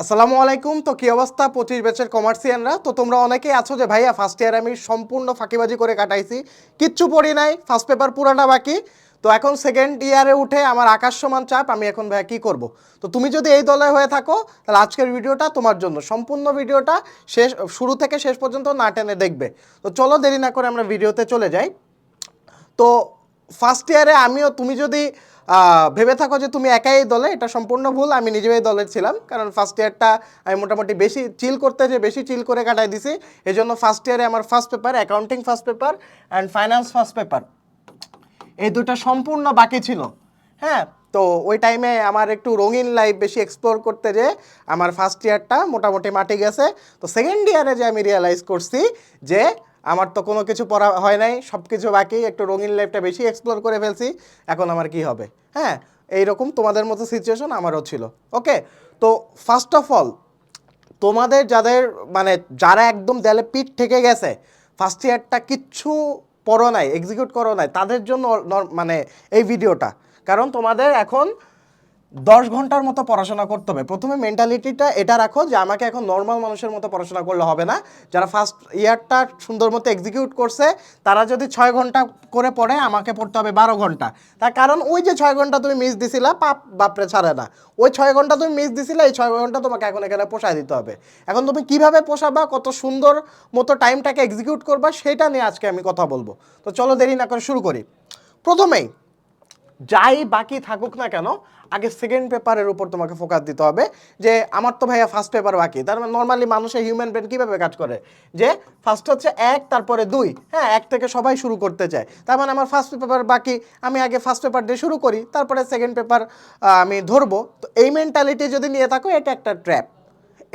আসসালামু আলাইকুম। তো কি অবস্থা? পঁচিশ ব্যাচের কমার্সিয়ানরা তো তোমরা অনেকেই আছো যে, ভাইয়া ফার্স্ট ইয়ার আমি সম্পূর্ণ ফাঁকিবাজি করে কাটাইছি। কিচ্ছু পড়ি নাই ফার্স্ট পেপার পুরাটা বাকি। তো এখন সেকেন্ড ইয়ারে উঠে আমার আকাশ সমান চাপ, আমি এখন ভাইয়া কী করব? তো তুমি যদি এই দলে হয়ে থাকো, তাহলে আজকের ভিডিওটা তোমার জন্য। সম্পূর্ণ ভিডিওটা শেষ, শুরু থেকে শেষ পর্যন্ত না টেনে দেখবে। তো চলো দেরি না করে আমরা ভিডিওতে চলে যাই। তো ফার্স্ট ইয়ারে আমিও, তুমি যদি ভেবে থাকো যে তুমি একাই দলে, এটা সম্পূর্ণ ভুল, আমি নিজেও এই দলের ছিলাম। কারণ ফার্স্ট ইয়ারটা আমি মোটামুটি বেশি চিল করতে যে বেশি চিল করে কাটাই দিছি। এই জন্য ফার্স্ট ইয়ারে আমার first paper accounting first paper and finance first paper এই দুটো সম্পূর্ণ বাকি ছিল। হ্যাঁ তো ওই টাইমে আমার একটু রঙিন লাইফ বেশি এক্সপ্লোর করতে যে আমার ফার্স্ট ইয়ারটা মোটামুটি মাটি গেছে। তো সেকেন্ড ইয়ারে যে আমি রিয়েলাইজ করছি যে আমার তো কোনো কিছু পড়া হয় নাই সব কিছু বাকি, একটু রঙিন লাইফটা বেশি এক্সপ্লোর করে ফেলছি, এখন আমার কি হবে? হ্যাঁ এইরকম তোমাদের মতো সিচুয়েশন আমারও ছিল ওকে তো ফার্স্ট অফ অল তোমাদের যাদের মানে যারা একদম দেয়ালে পিঠ থেকে গেছে ফার্স্ট ইয়ারটা কিচ্ছু পড়ো নাই এক্সিকিউট করো নাই, তাদের জন্য মানে এই ভিডিওটা কারণ তোমাদের এখন দশ ঘণ্টার মতো পড়াশোনা করতে হবে। প্রথমে মেন্টালিটিটা এটা রাখো যে আমাকে এখন নর্মাল মানুষের মতো পড়াশোনা করলে হবে না। যারা ফার্স্ট ইয়ারটা সুন্দর মতো এক্সিকিউট করছে, তারা যদি ছয় ঘণ্টা করে পড়ে, আমাকে পড়তে হবে বারো ঘণ্টা। তার কারণ ওই যে ছয় ঘণ্টা তুমি মিস দিছিলা, পাপ বাপরে ছাড়ে না। ওই ছয় ঘণ্টা তুমি মিস দিছিলে, এই ছয় ঘণ্টা তোমাকে এখন এখানে পোষায় দিতে হবে। এখন তুমি কীভাবে পোষাবা, কত সুন্দর মতো টাইমটাকে এক্সিকিউট করবা, সেটা নিয়ে আজকে আমি কথা বলব। তো চলো দেরি না করে শুরু করি। প্রথমেই, যাই বাকি থাকুক না কেন আগে সেকেন্ড পেপারের উপর তোমাকে ফোকাস দিতে হবে যে, আমার তো ভাইয়া ফার্স্ট পেপার বাকি। তার মানে নর্মালি মানুষের হিউম্যান ব্রেন কীভাবে কাজ করে? যে ফার্স্ট হচ্ছে এক, তারপরে দুই। হ্যাঁ এক থেকে সবাই শুরু করতে চায়। তার মানে আমার ফার্স্ট পেপার বাকি, আমি আগে ফার্স্ট পেপার দিয়ে শুরু করি, তারপরে সেকেন্ড পেপার আমি ধরবো। তো এই মেন্টালিটি যদি নিয়ে থাকো, এটা একটা ট্র্যাপ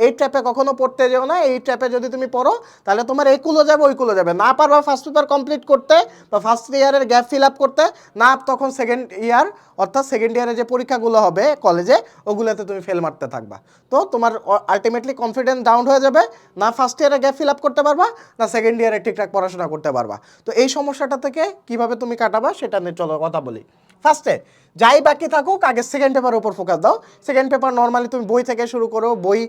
এই ট্র্যাপে কখনো পড়তে যেও না, এই ট্র্যাপে যদি তুমি পড়ো, তাহলে তোমার এই কুলো যাবে, ওই কুলো যাবে। না পারবা ফার্স্ট পেপার কমপ্লিট করতে বা ফার্স্ট ইয়ারের গ্যাপ ফিল আপ করতে, না তখন সেকেন্ড ইয়ার অর্থাৎ সেকেন্ড ইয়ারে যে পরীক্ষাগুলো হবে কলেজে ওগুলোতে তুমি ফেল মারতে থাকবা। তো তোমার আলটিমেটলি কনফিডেন্স ডাউন হয়ে যাবে, না ফার্স্ট ইয়ারে গ্যাপ ফিল আপ করতে পারবা, না সেকেন্ড ইয়ারে ঠিকঠাক পড়াশোনা করতে পারবা। তো এই সমস্যাটা থেকে কীভাবে তুমি কাটাবা, সেটা নিয়ে চলো কথা বলি। ফার্স্টে যাই বাকি থাকুক, আগে সেকেন্ড পেপার ওপর ফোকাস দাও। সেকেন্ড পেপার নর্মালি তুমি বই থেকে শুরু করো, বই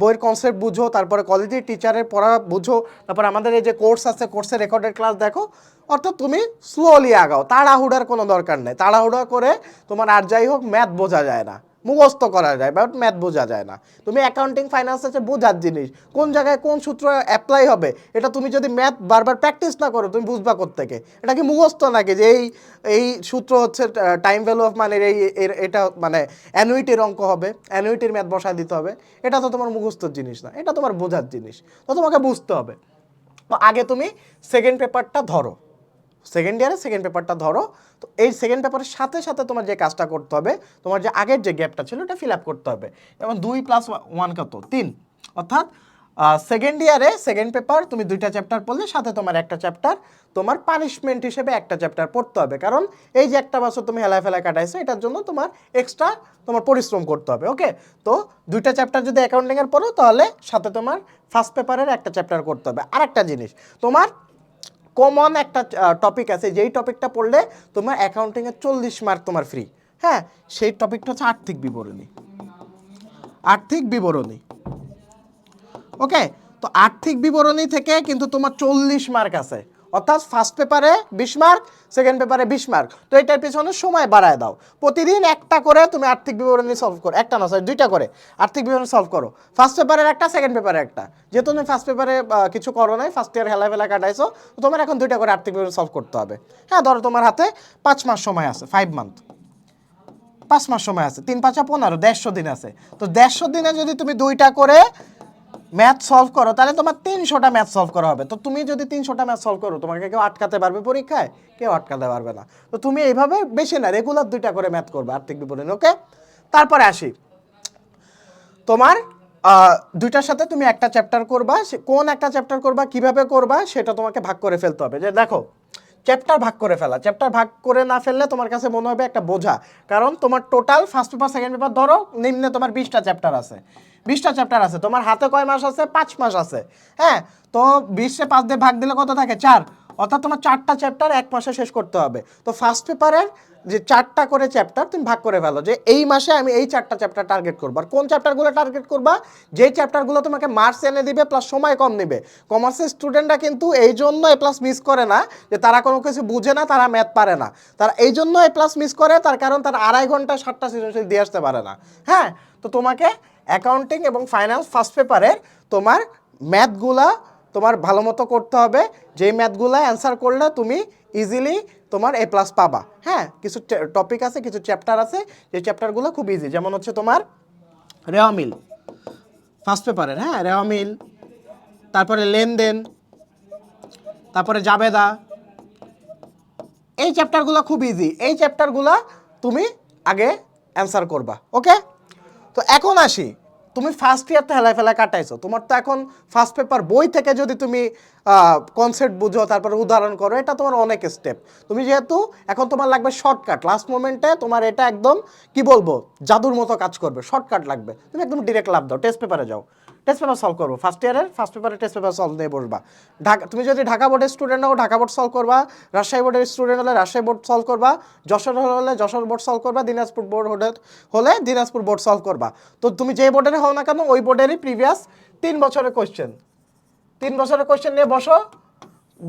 বইয়ের কনসেপ্ট বুঝো, তারপরে কলেজের টিচারের পড়া বুঝো, তারপর আমাদের এই যে কোর্স আছে কোর্সের রেকর্ডেড ক্লাস দেখো। অর্থাৎ তুমি স্লোলি আগাও, তাড়াহুড়ার কোনো দরকার নেই। তাড়াহুড়া করে তোমার আর যাই হোক ম্যাথ বোঝা যায় না। মুখস্থ করা যায় বাট ম্যাথ বোঝা যায় না। তুমি অ্যাকাউন্টিং ফাইন্যান্স আছে, বোঝার জিনিস। কোন জায়গায় কোন সূত্র অ্যাপ্লাই হবে, এটা তুমি যদি ম্যাথ বারবার প্র্যাকটিস না করো, তুমি বুঝবা থেকে এটা কি মুখস্থ নাকি যে এই এই সূত্র হচ্ছে টাইম ভ্যালু অফ মানির এই এটা মানে অ্যানুইটির অঙ্ক হবে অ্যানুইটির ম্যাথ বসায় দিতে হবে। এটা তো তোমার মুখস্থ জিনিস না, এটা তোমার বোঝার জিনিস। তো তোমাকে বুঝতে হবে। আগে তুমি সেকেন্ড পেপারটা ধরো। সেকেন্ড ইয়ারে সেকেন্ড পেপারটা ধরো। তো এই সেকেন্ড পেপারের সাথে সাথে তোমার যে কাজটা করতে হবে, তোমার যে আগের যে গ্যাপটা ছিল, ওটা ফিল আপ করতে হবে। এবং দুই প্লাস ওয়ান কত? তিন। অর্থাৎ সেকেন্ড ইয়ারে সেকেন্ড পেপার তুমি দুইটা চ্যাপ্টার পড়লে, সাথে তোমার একটা চ্যাপ্টার তোমার পানিশমেন্ট হিসেবে একটা চ্যাপ্টার পড়তে হবে। কারণ এই যে একটা বছর তুমি হেলায় ফেলায় কাটাইছো, এটার জন্য তোমার এক্সট্রা তোমার পরিশ্রম করতে হবে ওকে তো দুইটা চ্যাপ্টার যদি অ্যাকাউন্টিংয়ের পড়ো, তাহলে সাথে তোমার ফার্স্ট পেপারের একটা চ্যাপ্টার করতে হবে। আর একটা জিনিস, তোমার কমন একটা টপিক আছে। যেই টপিকটা পড়লে তোমার অ্যাকাউন্টিংয়ে চল্লিশ মার্ক তোমার ফ্রি হ্যাঁ সেই টপিকটা হচ্ছে আর্থিক বিবরণী। আর্থিক বিবরণী। ওকে তো আর্থিক বিবরণী থেকে কিন্তু তোমার চল্লিশ মার্ক আছে। অর্থাৎ ফার্স্ট পেপারে বিশ মার্ক সেকেন্ড পেপারে বিশ মার্ক তো এটার পিছনে সময় বাড়ায় দাও। প্রতিদিন একটা করে তুমি আর্থিক বিবরণী সলভ করো। একটা না সরি দুইটা করে আর্থিক বিবরণী সলভ করো। ফার্স্ট পেপারের একটা সেকেন্ড পেপারে একটা। যেহেতু তুমি ফার্স্ট পেপারে কিছু করো নাই ফার্স্ট ইয়ার হেলা ফেলা কাটাইছো, তো তোমার এখন দুইটা করে আর্থিক বিবরণী সলভ করতে হবে। হ্যাঁ ধরো তোমার হাতে পাঁচ মাস সময় আছে ফাইভ মান্থ পাঁচ মাস সময় আছে, তিন পাঁচা পনেরো, দেড়শো দিন আছে। তো দেড়শো দিনে যদি তুমি দুইটা করে ম্যাথ সলভ করো, তাহলে তোমার তিনশোটা ম্যাথ সলভ করা হবে। তো তুমি যদি তিনশোটা ম্যাথ সলভ করো, তোমাকে কেউ আটকাতে পারবে পরীক্ষায়, কেউ আটকাতে পারবে না। তো তুমি এইভাবে বেশি না রেগুলার দুইটা করে ম্যাথ করবে, আর্থিক বিবরণী ওকে? তারপরে আসি। তোমার দুইটার সাথে তুমি একটা চ্যাপ্টার করবা কোন একটা চ্যাপ্টার করবা, কীভাবে করবা, সেটা তোমাকে ভাগ করে ফেলতে হবে। যে দেখো চ্যাপ্টার ভাগ করে ফেলা। চ্যাপ্টার ভাগ করে না ফেললে তোমার কাছে মনে হবে একটা বোঝা। কারণ তোমার total first paper second paper ধরো নিম্নে তোমার বিশটা চ্যাপ্টার আছে। বিশটা চ্যাপ্টার আছে। তোমার হাতে কয় মাস আছে? পাঁচ মাস আছে। হ্যাঁ? তো বিশে পাঁচ দিয়ে ভাগ দিলে কত থাকে? চার। অর্থাৎ তোমার চারটা চ্যাপ্টার এক মাসে শেষ করতে হবে। তো ফার্স্ট পেপারের যে চারটা করে চ্যাপ্টার তুমি ভাগ করে ফেলো যে এই মাসে আমি এই চারটা চ্যাপ্টার টার্গেট করব। আর কোন চ্যাপ্টারগুলো টার্গেট করবা? যেই চ্যাপ্টারগুলো তোমাকে মার্কস এনে দিবে প্লাস সময় কম নেবে। কমার্সের স্টুডেন্টরা কিন্তু এই জন্য এ প্লাস মিস করে না যে তারা কোনো কিছু বুঝে না, তারা ম্যাথ পারে না। তারা এই জন্য এ প্লাস মিস করে, তার কারণ তারা আড়াই ঘণ্টা সাতটা সৃজনশীল দিয়ে আসতে পারে না। হ্যাঁ? তো তোমাকে অ্যাকাউন্টিং এবং ফাইন্যান্স ফার্স্ট পেপারের তোমার ম্যাথগুলা তোমার ভালো মতো করতে হবে, যেই ম্যাথগুলো অ্যান্সার করলে তুমি ইজিলি তোমার এ প্লাস পাবা। হ্যাঁ কিছু টপিক আছে, কিছু চ্যাপ্টার আছে, যে চ্যাপ্টারগুলো খুব ইজি যেমন হচ্ছে তোমার রেওয়া মিল ফার্স্ট পেপারের হ্যাঁ রেওয়া মিল তারপরে লেনদেন, তারপরে জাবেদা। এই চ্যাপ্টারগুলো খুব ইজি এই চ্যাপ্টারগুলো তুমি আগে অ্যান্সার করবা ওকে তো এখন আসি। তুমি ফার্স্ট ইয়ারটা হেলায় ফেলায় কাটাইছো। তোমার তো এখন ফার্স্ট পেপার বই থেকে যদি তুমি কনসেপ্ট বুঝো, তারপরে উদাহরণ করো, এটা তোমার অনেক স্টেপ তুমি যেহেতু এখন তোমার লাগবে শর্টকাট লাস্ট মোমেন্টে তোমার এটা একদম, কি বলব, জাদুর মতো কাজ করবে শর্টকাট লাগবে। তুমি একদম ডিরেক্ট লাভ দাও টেস্ট পেপারে যাও। টেস্ট পেপার সলভ করব। ফার্স্ট ইয়ারের ফার্স্ট পেপারে টেস্ট পেপার সলভ নিয়ে বসবা। ঢাকা তুমি যদি ঢাকা বোর্ডের স্টুডেন্ট হও, ঢাকা বোর্ড সলভ করবা। রাজশাহী বোর্ডের স্টুডেন্ট হলে রাজশাহী বোর্ড সলভ করবা। যশোর হলে যশোর বোর্ড সলভ করবা। দিনাজপুর বোর্ড হলে হলে দিনাজপুর বোর্ড সলভ করবা। তো তুমি যে বোর্ডের হও না কেন, ওই বোর্ডেরই প্রিভিয়াস তিন বছরের কোয়েশ্চেন তিন বছরের কোয়েশ্চেন নিয়ে বসো।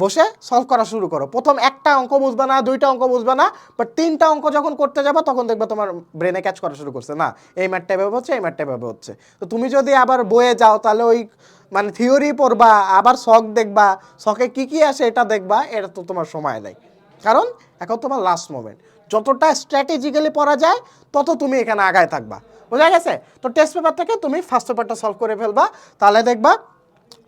বসে সলভ করা শুরু করো। প্রথম একটা অঙ্ক বুঝবে না, দুইটা অঙ্ক বুঝবে না বাট তিনটা অঙ্ক যখন করতে যাবে, তখন দেখবে তোমার ব্রেনে ক্যাচ করা শুরু করছে, না, এই ম্যাটটা এভাবে হচ্ছে, এই ম্যাটটা এভাবে হচ্ছে। তো তুমি যদি আবার বয়ে যাও, তাহলে ওই মানে থিওরি পড়বা, আবার শখ দেখবা শখে কি কি আসে এটা দেখবা, এটা তো তোমার সময় নেই। কারণ এখন তোমার লাস্ট মোমেন্ট যতটা স্ট্র্যাটেজিক্যালি পড়া যায়, তত তুমি এখানে আগায় থাকবা। বোঝা গেছে? তো টেস্ট পেপার থেকে তুমি ফার্স্ট পেপারটা সলভ করে ফেলবা, তাহলে দেখবা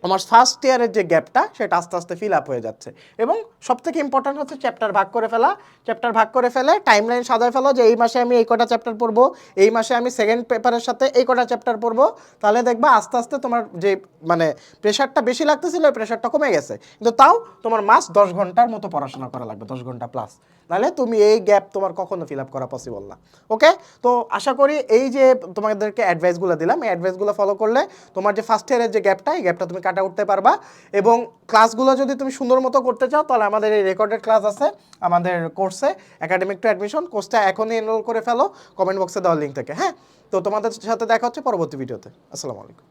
আমার ফার্স্ট ইয়ারের যে গ্যাপটা সেটা আস্তে আস্তে ফিল আপ হয়ে যাচ্ছে। এবং সব থেকে ইম্পর্ট্যান্ট হচ্ছে চ্যাপ্টার ভাগ করে ফেলা। চ্যাপ্টার ভাগ করে ফেলে টাইম লাইন সাজায় ফেলো যে এই মাসে আমি এই কটা চ্যাপ্টার পড়ব, এই মাসে আমি সেকেন্ড পেপারের সাথে এই কটা চ্যাপ্টার পড়ব। তাহলে দেখবা আস্তে আস্তে তোমার যে মানে প্রেশারটা বেশি লাগতেছিল, ওই প্রেশারটা কমে গেছে। কিন্তু তাও তোমার মাস দশ ঘণ্টার মতো পড়াশোনা করা লাগবে, দশ ঘণ্টা প্লাস নাহলে তুমি এই গ্যাপ তোমার কখনো ফিল আপ করা পসিবল না। ওকে তো আশা করি এই যে তোমাদেরকে অ্যাডভাইসগুলো দিলাম, এই অ্যাডভাইসগুলো ফলো করলে তোমার যে ফার্স্ট ইয়ারের যে গ্যাপটা এই গ্যাপটা তুমি কাটা উঠতে পারবা। এবং ক্লাসগুলো যদি তুমি সুন্দর মতো করতে চাও তাহলে আমাদের এই রেকর্ডেড ক্লাস আছে আমাদের কোর্সে একাডেমিক টু অ্যাডমিশন কোর্সটা এখনই এনরোল করে ফেলো কমেন্ট বক্সে দেওয়ার লিঙ্ক থেকে হ্যাঁ? তো তোমাদের সাথে দেখা হচ্ছে পরবর্তী ভিডিওতে আসসালামু আলাইকুম।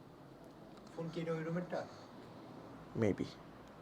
মেবি